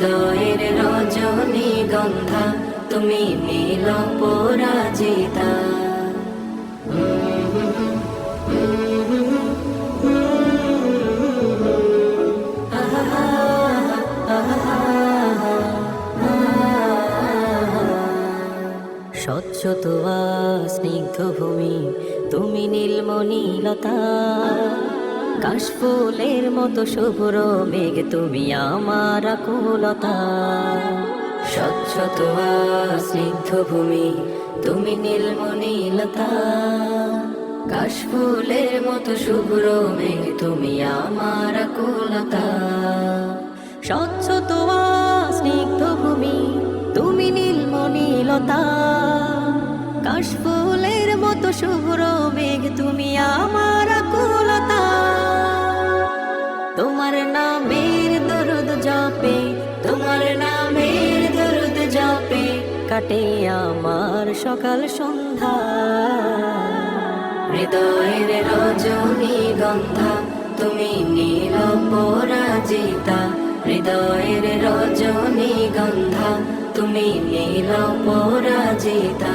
হৃদয়ের রজনী গন্ধা তুমি নীল পরাজিতা। স্বচ্ছ তোয়া স্নিগ্ধ ভূমি তুমি নীলমণিলতা। কাশফুলের মতো শুভ্র মেঘ, তুমি আমার কুলতা স্বচ্ছ তোয়া স্নিগ্ধ ভূমি, তুমি নীলমণিলতা কাশফুলের মতো শুভ্র মেঘ, তুমি আমার কুলতা স্বচ্ছ তোয়া স্নিগ্ধ ভূমি, তুমি নীলমণিলতা কাশফুলের মতো শুভ্র মেঘ, তুমি আমার কুলতা তোমার নামের দরুদ জপে, তোমার নামের দরুদ জপে, কাটে আমার সকাল সন্ধ্যা। হৃদয়ের রজনী গন্ধা, তুমি নীল পরাজিতা। হৃদয়ের রজনী গন্ধা, তুমি নীল পরাজিতা।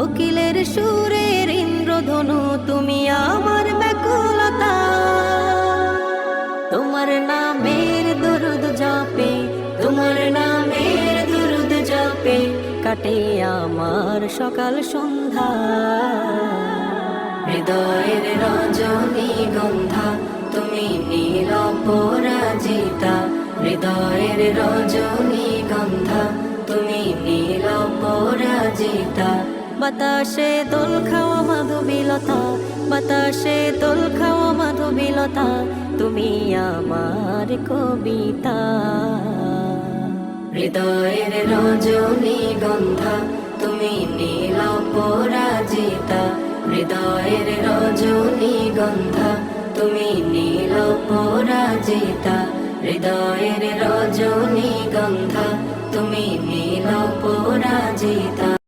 কোকিলের সুরের ইন্দ্রধনু, তুমি আমার ব্যাকুলতা। তোমার নামের দরুদ জপে, তোমার নামের দরুদ জপে, কাটে আমার সকাল সন্ধ্যা। হৃদয়ের রজনী গন্ধা, তুমি নীল পরাজিতা হৃদয়ের রজনী গন্ধা, তুমি নীল পরাজিতা বাতাসে দোল খাওয়া মাধুবিলতা বাতাসে দোল খাওয়া মাধুবিলতা তুমি আমার কবিতা। হৃদয়ের রজনী গন্ধা, তুমি নীল পরাজিতা। হৃদয়ের রজনী গন্ধা, তুমি নীল পরাজিতা। হৃদয়ের রজনী গন্ধা, তুমি নীল পরাজিতা।